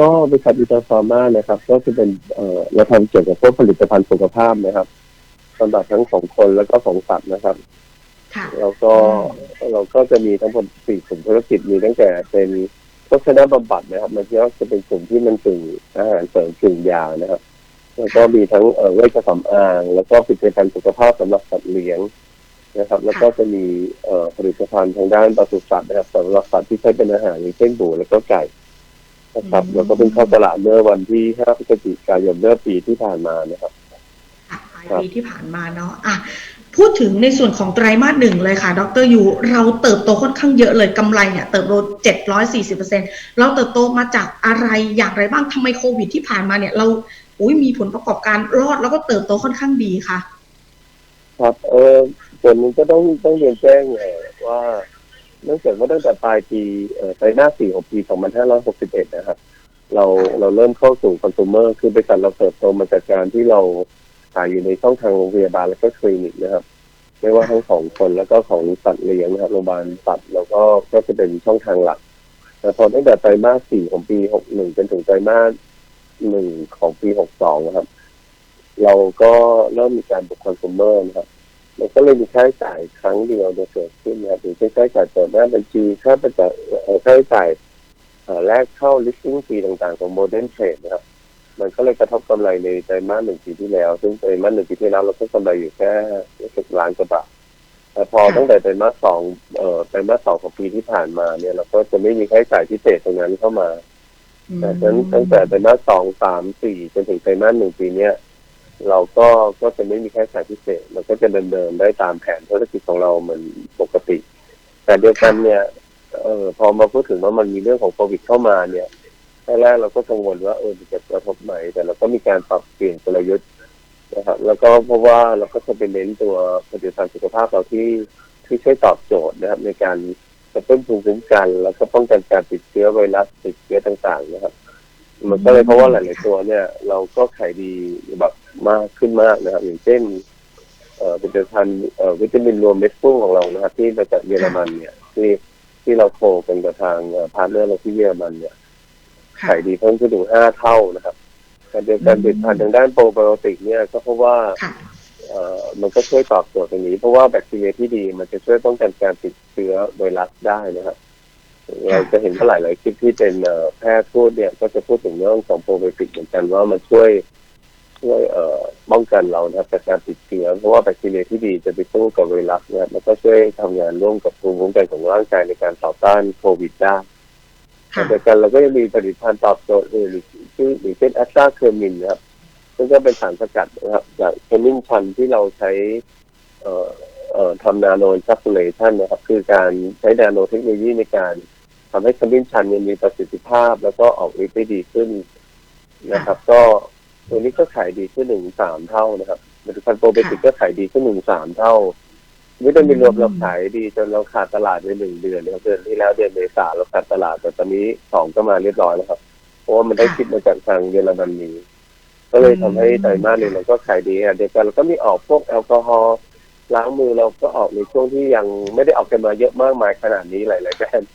ก็บริษัทอิตาฟาร์มานะครับ ก็จะเป็นเอ่อเราทำเกี่ยวกับพวกผลิตภัณฑ์สุขภาพนะครับสำหรับทั้งของคนแล้วก็ของสัตว์นะครับค่ะแล้วก็เราก็จะมีทั้งหมดสี่กลุ่มธุรกิจมีตั้งแต่เป็นโภชนาบำบัดนะครับมันก็จะเป็นกลุ่มที่มันกึ่งอาหารเสริมกึ่งยานะครับ แล้วก็มีทั้งเอ่อเวชสำอาง แล้วก็ผลิตภัณฑ์สุขภาพสำหรับสัตว์เลี้ยงนะครับ แล้วก็จะมีเอ่อผลิตภัณฑ์ทางด้านปศุสัตว์นะครับสำหรับสัตว์ที่ใช้เป็นอาหารอย่างเช่นหมูแล้วก็ไก่ นะครับอืมแล้วก็เพิ่งเข้าตลาดเมื่อวันที่5พฤศจิกายนเมื่อปีที่ผ่านมานะครับค่ะปลายปีที่ผ่านมาเนาะอะพูดถึงในส่วนของไตรมาสหนึ่งเลยค่ะ ดรยูเราเติบโตค่อนข้างเยอะเลยกำไรเนี่ยเติบโต740%เราเติบโตมาจากอะไรอย่างไรบ้างทำไมโควิดที่ผ่านมาเนี่ย เราอุ้ยมีผลประกอบการรอดแล้วก็เติบโตค่อนข้างดีค่ะ ครับเออส่วนหนึงก็ต้องต้องเรียนแจ้งเอ่อว่า เนื่องจากว่าตั้งแต่ปลายปีไตรมาสสี่ของปี 2561 นะครับ เราเราเริ่มเข้าสู่คอน sumer คือบริษัทเราเติบโตมาจากการที่เราขายอยู่ในช่องทางโรงพยาบาลแล้วก็คลินิกนะครับ ไม่ว่าทั้งของคนแล้วก็ของสัตว์เลี้ยงนะครับโรงพยาบาลสัตว์แล้วก็ก็จะเป็นช่องทางหลัก แต่พอตั้งแต่ไตรมาสสี่ของปี 61 จนถึงไตรมาสหนึ่งของปี 62 นะครับ เราก็เริ่มมีการบุกคอน sumer นะครับ มันก็เลยมีค่าใช้จ่ายครั้งเดียวโดยเกิดขึ้นนะครับอย่างค่าใช้จ่ายเปิดหน้าบัญชีค่าประจเอ่อค่าใช้จ่ายแรกเข้า listing fee ต่างๆ ของ modern trade นะครับ มันก็เลยกระทบกำไรในไตรมาสหนึ่งปีที่แล้ว ซึ่งไตรมาสหนึ่งปีที่แล้วเราก็กำไรอยู่แค่สิบล้านกว่าบาทแต่พอตั้งแต่ไตรมาสสองเอ่อไตรมาสสองของปีที่ผ่านมาเนี่ยเราก็จะไม่มีค่าใช้จ่ายพิเศษตรงนั้นเข้ามาแต่ฉะนั้นตั้งแต่ไตรมาสสองสามสี่จนถึงไตรมาสหนึ่งปีเนี้ย เราก็ก็จะไม่มีแค่าใช้จ่ายพิเศษเราก็จะดำเนินได้ตามแผนธุรกิจของเราเหมือนปกติ แต่เดียวกันเนี่ยเออพอมาพูดถึงว่ามันมีเรื่องของโควิดเข้ามาเนี่ยแรกเราก็กังวลว่าเออจะกระทบไหมแต่เราก็มีการปรับเปลี่ยนกลยุทธ์นะครับแล้วก็เพราะว่าเราก็จะเป็นเน้นตัวผลิตภัณฑ์สุขภาพเราที่ที่ช่วยตอบโจทย์นะครับ ในการกระตุ้นภูมิคุ้มกัน แล้วก็ป้องกันการติดเชื้อไวรัสติดเชื้อต่างๆนะครับ มันก็เลยเพราะว่าหลาย ๆ ตัวเนี่ย เราก็ขายดีแบบ มากขึ้นมากนะครับ อย่างเช่นเอ่อผลิตภัณฑ์เอ่อวิตามินรวมเม็ดฟูของเรานะครับ ที่มาจากเยอรมันเนี่ยที่ที่เราโคกันกับทางพาร์ทเนอร์เราที่เยอรมันเนี่ยค่ะขายดีเพิ่มขึ้นถึงห้าเท่านะครับ การเดียวกันผลิตภัณฑ์ทางด้านโปรไบโอติกเนี่ยก็เพราะว่าค่ะเอ่อมันก็ช่วยตอบโจทย์ตรงนี้ เพราะว่าแบคทีเรียที่ดีมันจะช่วยป้องกันการติดเชื้อไวรัสได้นะครับเราจะเห็นว่าหลายๆคลิปที่เป็นเอ่อแพทย์พูดเนี่ย ก็จะพูดถึงเรื่องของโปรไบโอติกเหมือนกันว่ามันช่วย ช่วยเอ่อป้องกันเรานะครับจากการติดเชื้อเพราะว่าแบคทีเรียที่ดีจะไปสู้กับไวรัสนะครับแล้วก็ช่วยทำงานร่วมกับภูมิคุ้มกันของร่างกายในการต่อต้านโควิดได้ค่ะแต่กันเราก็ยังมีผลิตภัณฑ์ตอบโจทย์อื่นอีกชื่ออย่างเช่นแอสตราเคอร์มินนะครับซึ่งก็เป็นสารสกัดนะครับจากเคมินชันที่เราใช้ เอ่อเอ่อทำนาโนซับคูลเลชันนะครับ คือการใช้นาโนเทคโนโลยีในการทำให้เคมินชันเนี่ยมีประสิทธิภาพ แล้วก็ออกฤทธิ์ได้ดีขึ้นนะครับ ก็ ตัวนี้ก็ขายดีขึ้นหนึ่งสามเท่านะครับผลิตภัณฑ์โปรไบโอติกก็ขายดีขึ้นหนึ่งสามเท่าวิตามินรวมเราขายดีจนเราขาดตลาดไปหนึ่งเดือนนะครับเดือนที่แล้วเดือนเมษาเราขาดตลาดแต่ตอนนี้สองก็มาเรียบร้อยแล้วครับเพราะว่ามันได้คิดมาจากทางเยอรมนีก็เลยทำให้ไตรมาสหนึ่งเราก็ขายดีอะเดียวกันเราก็มีออกพวกแอลกอฮอล์ล้างมือเราก็ออกในช่วงที่ยังไม่ได้ออกกันมาเยอะมากมายขนาดนี้หลายๆแบรนด์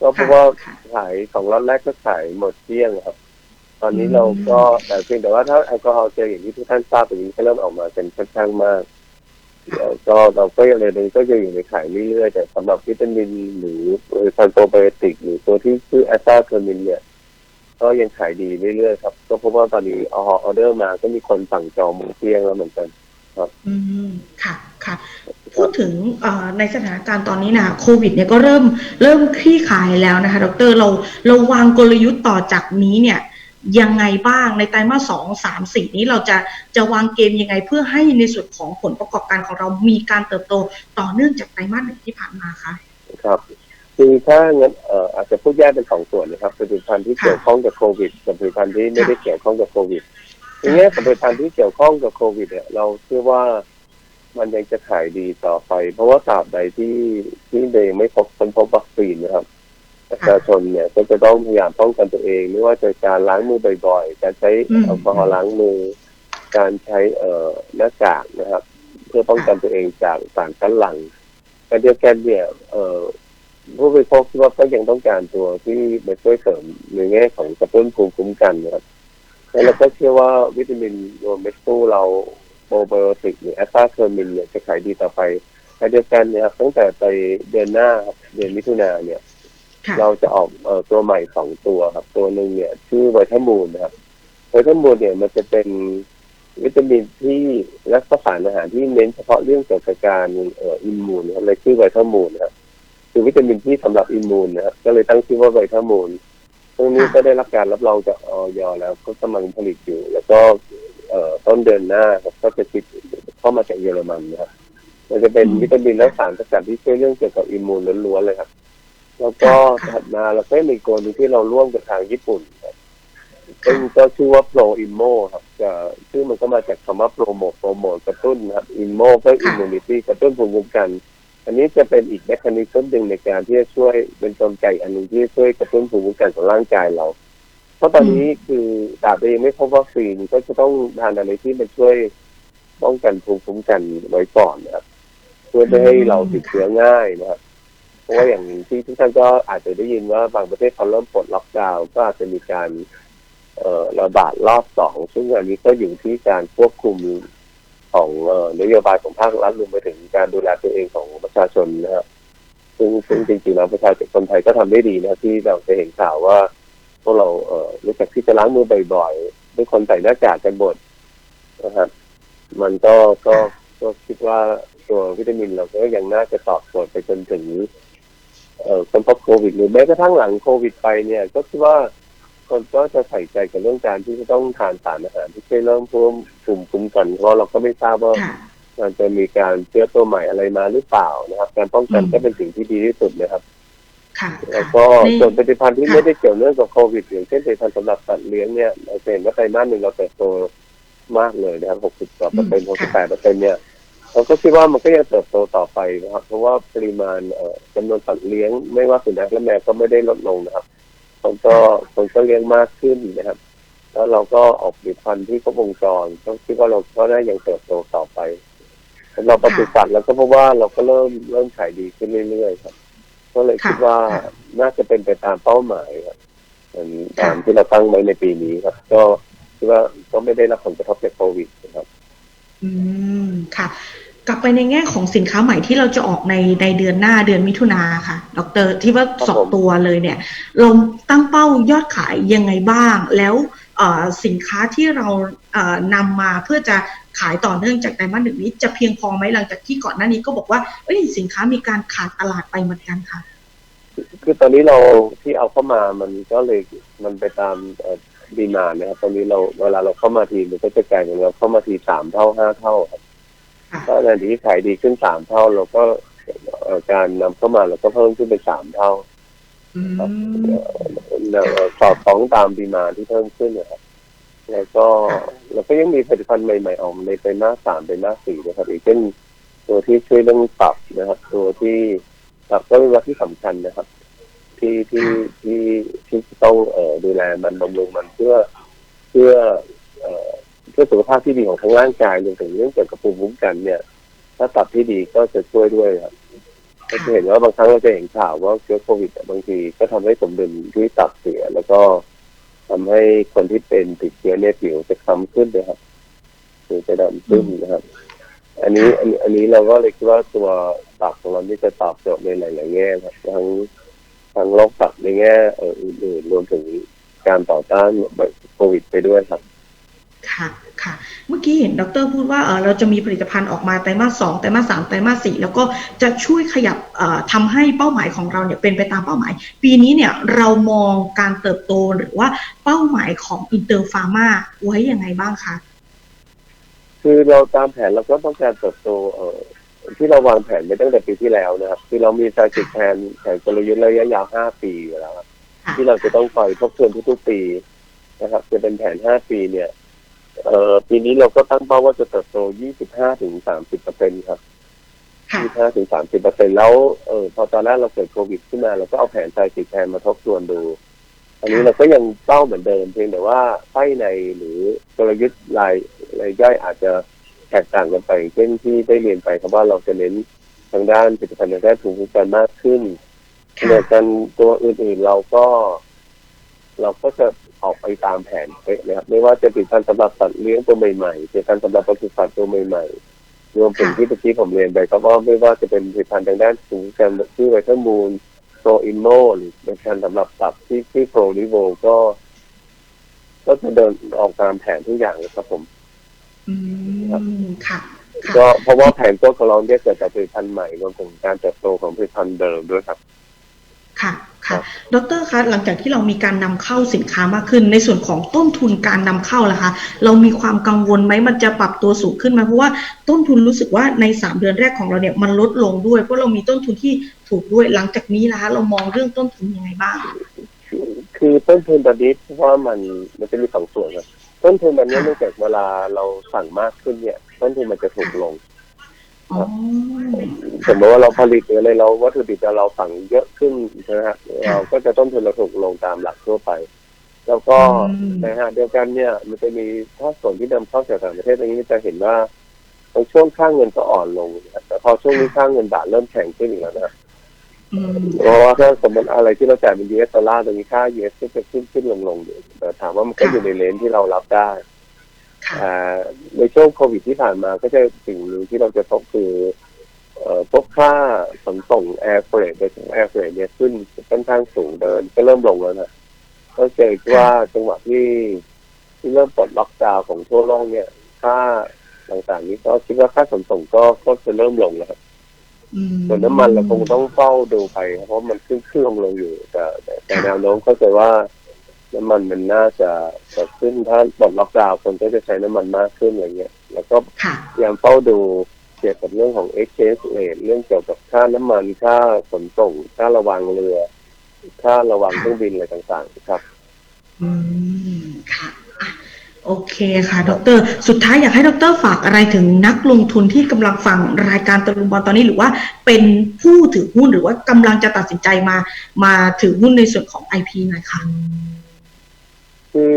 ก็เพราะว่าค่ะขายของล็อตแรกก็ขายหมดเกลี้ยงครับ ตอนนี้เราก็แต่เพียงแต่ว่าถ้าแอลกอฮอล์เจลอย่างที่ทุกท่านทราบตรงนี้ก็เริ่มออกมาเป็นค่อนข้างมากเอ่อก็เราก็ยังเลยก็จะอยู่ในขายเรื่อยๆแต่สำหรับวิตามินหรือซันโปรไบโอติก หรือตัวที่ชื่อแอสตาเคอร์มินเนี่ยก็ยังขายดีเรื่อยๆครับ ก็เพราะว่าตอนนี้ออเดอร์มาก็มีคนสั่งจองหมูเที่ยงแล้วเหมือนกันครับอืมค่ะค่ะ พูดถึงในสถานการณ์ตอนนี้นะโควิดเนี่ยก็เริ่มเริ่มคลี่คลายแล้วนะคะ ดรเราเราวางกลยุทธ์ต่อจากนี้เนี่ย ยังไงบ้างในไตรมาสสองสามสี่นี้เราจะจะวางเกมยังไง เพื่อให้ในส่วนของผลประกอบการของเรามีการเติบโตต่อเนื่องจากไตรมาสหนึ่งที่ผ่านมาคะครับคือถ้างั้นอาจจะพูดแยกเป็นสองส่วนนะครับผลิตภัณฑ์ที่เกี่ยวข้องกับโควิดกับผลิตภัณฑ์ที่ไม่ได้เกี่ยวข้องกับโควิดทีนี้ผลิตภัณฑ์ที่เกี่ยวข้องกับโควิดเนี่ยเราเชื่อว่ามันยังจะขายดีต่อไป เพราะว่าตราบใดที่ที่เดยังไม่พบคนพบวัคซีนนะครับ ประชาชนเนี่ยก็จะต้องพยายามป้องกันตัวเอง ไม่ว่าจะการล้างมือบ่อยๆ การใช้อืมแอลกอฮอล์ล้างมือ การใช้เอ่อหน้ากากนะครับ เพื่อป้องกันตัวเองจากสารกันหลั่งการเดียวกันเนี่ยเอ่อผู้ผู้บริโภคคิดว่าก็ยังต้องการตัวที่มาช่วยเสริมในแง่ของกระตุ้นภูมิคุ้มกันนะครับแล้วเราก็เชื่อว่าวิตามินรวมเม็ดฟูเราโปรไบโอติกหรือแอสตาเคอร์มินเนี่ยจะขายดีต่อไปขณะเดียวกันเนี่ยครับตั้งแต่ไปเดือนหน้าครับเดือนมิถุนาเนี่ยค่ะ เราจะออกเอ่อตัวใหม่สองตัวครับ ตัวหนึ่งเนี่ย ชื่อไวท์มูลนะครับไวท์มูลเนี่ยมันจะเป็นวิตามินที่และก็สารอาหารที่เน้นเฉพาะเรื่องเกี่ยวกับการเอ่ออิมมูนนะครับเลยชื่อไวท์มูลนะครับคือวิตามินที่สำหรับอิมมูนนะครับก็เลยตั้งชื่อว่าไวท์มูลตรงนี้ก็ได้รับการรับรองจากออยแล้วก็กำลังผลิตอยู่ แล้วก็เอ่อต้นเดือนหน้าครับก็จะคิดเข้ามาจากเยอรมันนะครับมันจะเป็นวิตามินและสารสกัดที่ช่วยเรื่องเกี่ยวกับอิมมูนล้วนๆเลยครับ แล้วก็ค่ะถัดมาเราก็มีตัวหนึงที่เราร่วมกับทางญี่ปุ่นครับซึ่งก็ชื่อว่า Pro Immo ครับจะชื่อมันก็มาจากคำว่าโปรโมทโปรโมทกระตุ้นนะครับ Immo ก็ค่ะ Immunity กระตุ้นภูมิคุ้มกัน อันนี้จะเป็นอีกแมคานิซึมหนึ่งในการที่จะช่วยเป็นกลไกอันหนึ่งที่จะช่วยกระตุ้นภูมิคุ้มกันของร่างกายเรา เพราะตอนนี้คือตราบใดยังไม่พบวัคซีนก็จะต้องทานอะไรที่มันช่วยป้องกันภูมิคุ้มกันไว้ก่อนนะครับเพื่อไม่ให้เราติดเชื้อง่ายนะครับเพ ราะว่าอย่างที่ทุกท่านก็อาจจะได้ยินว่าบางประเทศเขาเริ่มปลดล็อกดาวน์ก็อาจจะมีการเออระบาดรอบสองซึ่งอันนี้ก็อยู่ที่การควบคุมของนโยบายของภาครัฐรวมไปถึงการดูแลตัวเองของประชาชนนะครับซึ่งซึ่งจริงๆแล้วประชาชนคนไทยก็ทำได้ดีนะที่เราจะเห็นข่าวว่าพวกเราเอ่อรู้จักที่จะล้างมือบ่อยๆด้วยคนใส่หน้ากากกันหมดนะครับมันก็ก็ก็คิดว่าตัววิตามินเราก็ยังน่าจะตอบโจทย์ไปจนถึง คนพบโควิด หรือแม้กระทั่งหลังโควิดไปเนี่ยก็คิดว่าคนก็จะใส่ใจกับเรื่องการที่จะต้องทานสารอาหารที่ช่วยเริ่มเพิ่มภูมิคุ้มกันเพราะเราก็ไม่ทราบว่าค่ะมันจะมีการเชื้อตัวใหม่อะไรมาหรือเปล่านะครับ การป้องกันอืมก็เป็นสิ่งที่ดีที่สุดนะครับค่ะแล้วค่ะก็ในส่วนผลิตภัณฑ์ที่ค่ะไม่ได้เกี่ยวเนื่องกับโควิดอย่างเช่นผลิตภัณฑ์สำหรับสัตว์เลี้ยงเนี่ยเราจะเห็นว่าไตรมาสหนึ่งเราเติบโตมากเลยนะครับ 60กว่าเปอร์เซ็นต์68เปอร์เซ็นต์เนี่ย เราก็คิดว่ามันก็ยังเติบโตต่อไปนะครับ เพราะว่าปริมาณเอ่อจำนวนสัตว์เลี้ยง ไม่ว่าสุนัขและแมวก็ไม่ได้ลดลงนะครับคนก็คนก็เลี้ยงมากขึ้นนะครับ แล้วเราก็ออกผลิตภัณฑ์ที่ครบวงจรก็คิดว่าเราก็ได้ยังเติบโตต่อไปสำหรับปศุสัตว์แล้วก็เพราะว่าเราก็เริ่มเริ่มขายดีขึ้นเรื่อยๆครับ ก็เลยคิดว่าน่าจะเป็นไปตามเป้าหมายครับอืมตามที่เราตั้งไว้ในปีนี้ครับ ก็คิดว่าก็ไม่ได้รับผลกระทบจากโควิดนะครับ อืม ค่ะ กลับไปในแง่ของสินค้าใหม่ที่เราจะออกในในเดือนหน้าเดือนมิถุนาค่ะ ดร ที่ว่าสองตัวเลยเนี่ย เราตั้งเป้ายอดขายยังไงบ้าง แล้วสินค้าที่เราเอ่อนำมาเพื่อจะขายต่อเนื่องจากไตรมาสหนึ่งนี้จะเพียงพอไหมหลังจากที่ก่อนหน้านี้ก็บอกว่าเอ้ยสินค้ามีการขาดตลาดไปเหมือนกันค่ะ คือตอนนี้เราที่เอาเข้ามามันก็เลยมันไปตาม ดีมานนะครับตอนนี้เราเวลาเราเข้ามาทีมันก็จะกลายเป็นเราเข้ามาทีสามเท่าห้าเท่าครับค่ะถ้าในที่ขายดีขึ้นสามเท่าเราก็เอ่อการนำเข้ามาเราก็เพิ่มขึ้นเป็นสามเท่าอืมเอ่อสอดคล้องตามดีมานที่เพิ่มขึ้นนะครับแล้วก็ค่ะเราก็ยังมีผลิตภัณฑ์ใหม่ๆออกมาในไตรมาสสามไตรมาสสี่นะครับอีกเช่นตัวที่ช่วยเรื่องปรับนะครับ ตัวที่ปรับก็เป็นวัตที่สำคัญนะครับ ที่ที่ที่ที่ต้องเอ่อดูแลมันบำรุงมันเพื่อเพื่อเอ่อเพื่อสุขภาพที่ดีของทั้งร่างกายรวมถึงเรื่องเกี่ยวกับภูมิคุ้มกันเนี่ย ถ้าปรับที่ดีก็จะช่วยด้วยครับก็จะเห็นว่าบางครั้งเราจะเห็นข่าวว่าเชื้อโควิดอะบางทีก็ทำให้สมดุลที่ตับเสีย แล้วก็ทำให้คนที่เป็นติดเชื้อเนี่ยผิวจะคล้ำขึ้นเลยครับผิวจะดำขึ้นนะครับ อันนี้อันนี้อันนี้เราก็เลยคิดว่าตัวตับของเรานี่จะตอบโจทย์ในหลายๆแง่ครับทั้ง ทั้งโรคตับในแง่เอ่ออื่นๆรวมถึงการต่อต้านโควิดไปด้วยครับ ค่ะค่ะ เมื่อกี้เห็นดรพูดว่าเออเราจะมีผลิตภัณฑ์ออกมาไตรมาสสองไตรมาสสามไตรมาสสี่แล้วก็จะช่วยขยับเอ่อทำให้เป้าหมายของเราเนี่ยเป็นไปตามเป้าหมาย ปีนี้เนี่ยเรามองการเติบโตหรือว่าเป้าหมายของอินเตอร์ฟาร์มาไว้ยังไงบ้างคะคือเราตามแผนเราก็ต้องการเติบโตเอ่อ ที่เราวางแผนไปตั้งแต่ปีที่แล้วนะครับคือเรามีสายจิตแผนแผนกลยุทธ์ระยะยาว5ปีอยู่แล้วครับค่ะที่เราจะต้องคอยทบทวนทุกๆปีนะครับ จะเป็นแผน5ปีเนี่ย เอ่อปีนี้เราก็ตั้งเป้าว่าจะเติบโต25ถึง30เปอร์เซ็นครับค่ะ25ถึง30เปอร์เซ็นแล้วเออพอตอนแรกเราเกิดโควิดขึ้นมาเราก็เอาแผนสายจิตแผนมาทบทวนดู อันนี้เราก็ยังเป้าเหมือนเดิมเพียงแต่ว่าไส้ในหรือกลยุทธ์รายรายย่อยอาจจะ แตกต่างกันไปเช่นที่ได้เรียนไปครับว่าเราจะเน้นทางด้านผลิตภัณฑ์ทางด้านภูมิคุ้มกันมากขึ้นค่ะเดียวกันตัวอื่นๆเราก็ เราก็จะออกไปตามแผนเป๊ะเลยครับ ไม่ว่าจะผลิตภัณฑ์สำหรับสัตว์เลี้ยงตัวใหม่ๆผลิตภัณฑ์สำหรับปศุสัตว์ตัวใหม่ๆ รวมถึงค่ะที่เมื่อกี้ผมเรียนไปก็ว่าไม่ว่าจะเป็นผลิตภัณฑ์ทางด้านสูงแกนที่ไวท์มูลโปรอินโนหรือเป็นการสำหรับสัตว์ที่ที่โปรลิโวก็ ก็จะเดินออกตามแผนทุกอย่างเลยครับผม อืมค่ะค่ะก็เพราะว่าแผนตัวของเราเนี่ยเกิดจากผลิตภัณฑ์ใหม่รวมถึงการเติบโตของผลิตภัณฑ์เดิมด้วยครับ ค่ะค่ะ ดรคะหลังจากที่เรามีการนำเข้าสินค้ามากขึ้น ในส่วนของต้นทุนการนำเข้าล่ะคะ เรามีความกังวลไหมมันจะปรับตัวสูงขึ้นไหมเพราะว่าต้นทุนรู้สึกว่าในสามเดือนแรกของเราเนี่ยมันลดลงด้วย เพราะเรามีต้นทุนที่ถูกด้วยหลังจากนี้ล่ะคะเรามองเรื่องต้นทุนยังไงบ้าง คือต้นทุนตอนนี้เพราะว่ามันมันจะมีสองส่วนครับ ต้นทุนตอนนี้ค่ะเนื่องจากเวลาเราสั่งมากขึ้นเนี่ย ต้นทุนมันจะถูกลงอ๋อสมมติว่าเราผลิตหรืออะไรเราวัตถุดิบเราสั่งเยอะขึ้นนะฮะเราก็จะต้นทุนเราถูกลงตามหลักทั่วไป แล้วก็อืมในฮะเดียวกันเนี่ย มันจะมีถ้าส่วนที่นำเข้าจากต่างประเทศตรงนี้จะเห็นว่าตรงช่วงค่าเงินก็อ่อนลงนะครับแต่พอช่วงนี้ค่าเงินบาทเริ่มแข็งขึ้นอีกแล้วนะอืม เพราะว่าถ้าสมมติอะไรที่เราจ่ายเป็น US ดอลลาร์ตรงนี้ค่า US ก็จะขึ้นขึ้นลงลงอยู่แต่ถามว่ามันก็อยู่ในเลนที่เรารับได้ค่ะอ่าในช่วงโควิดที่ผ่านมาก็จะสิ่งหนึ่งที่เราจะพบคือเอ่อพวกค่าขนส่งแอร์เฟรดโดยเฉพาะแอร์เฟรดเนี่ยขึ้นค่อนข้างสูงเดิน ก็เริ่มลงแล้วนะก็เจอว่าจังหวะที่ที่เริ่มปลดล็อกดาวน์ของทั่วโลกเนี่ย ค่าต่างๆนี้ก็คิดว่าค่าขนส่งก็ก็จะเริ่มลงแล้วครับอืม ส่วนน้ำมันเราคงต้องเฝ้าดูไปครับเพราะมันขึ้นขึ้นลงลงอยู่แต่แต่แต่แนวโน้มเข้าใจว่า น้ำมันมันน่าจะจะขึ้นถ้าปลดล็อกดาวน์คนก็จะใช้น้ำมันมากขึ้นอะไรเงี้ย แล้วก็ค่ะพยายามเฝ้าดูเกี่ยวกับเรื่องของ exchange rate เรื่องเกี่ยวกับค่าน้ำมันค่าขนส่ง ค่าระวังเรือ ค่าระวังเครื่องบินอะไรต่างๆ ครับ อืมค่ะอะ โอเคค่ะ ดร สุดท้ายอยากให้ดร ฝากอะไรถึงนักลงทุนที่กำลังฟังรายการตะลุมบอลตอนนี้หรือว่าเป็นผู้ถือหุ้นหรือว่ากำลังจะตัดสินใจมา มาถือหุ้นในส่วนของ IP หน่อยค่ะคือ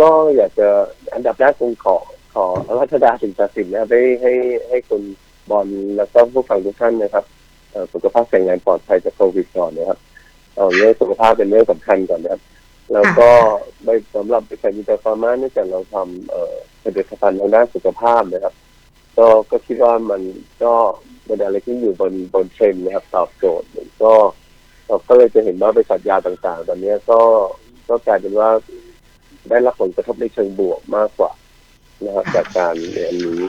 ก็อยากจะอันดับแรกคงขอขอรัชดาสิ่งศักดิ์สิทธิ์นะให้ให้ให้คุณบอลแล้วก็ผู้ฟังทุกท่านนะครับสุขภาพแข็งแรงปลอดภัยจากโควิดก่อนนะครับเอาเรื่องสุขภาพเป็นเรื่องสำคัญก่อนนะครับ แล้วก็ในสำหรับบริษัทมิเตอร์ฟาร์มาเนื่องจากเราทำเอ่อผลิตภัณฑ์ทางด้านสุขภาพนะครับ ก็ก็คิดว่ามันก็เป็นอะไรที่อยู่บนบนเทรนด์นะครับตอบโจทย์ก็เราก็เลยจะเห็นว่าบริษัทยาต่างๆ ตอนนี้ก็ก็กลายเป็นว่าได้รับผลกระทบในเชิงบวกมากกว่านะครับจากการเรียนนี้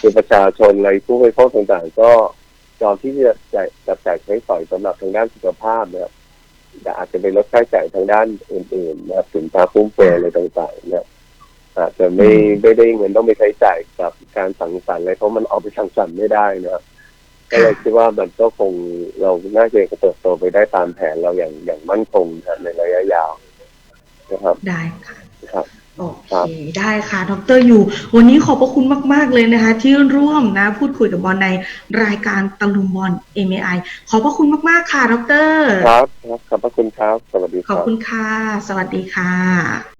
คือประชาชนอะไรผู้บริโภคต่างๆ ก็ยอมที่จะจ่ายจับจ่ายใช้สอยสำหรับทางด้านสุขภาพนะครับแต่ อาจจะไปลดค่าใช้จ่ายทางด้านอื่นๆนะครับสินค้าฟุ่มเฟือยอะไรต่างๆเนี่ยอาจจะไม่ไม่ได้เงินต้องไปใช้จ่ายกับการสังสรรค์อะไรเพราะมันเอาไปสังสรรค์ไม่ได้นะครับก็เลยคิดว่ามันก็คงเราน่าจะเติบโตไปได้ตามแผนเราอย่างอย่างมั่นคงนะครับในระยะยาวนะครับ ได้ค่ะครับ โอเคได้ค่ะดรอยู่ วันนี้ขอบพระคุณมาก ๆ เลยนะคะ ที่ร่วมนะ พูดคุยกับบอลในรายการตะลุมบอล MAI ขอบพระคุณมาก ๆ ค่ะดรครับครับขอบพระคุณครับ สวัสดีคขอบรับคุณค่ะ สวัสดีค่ะ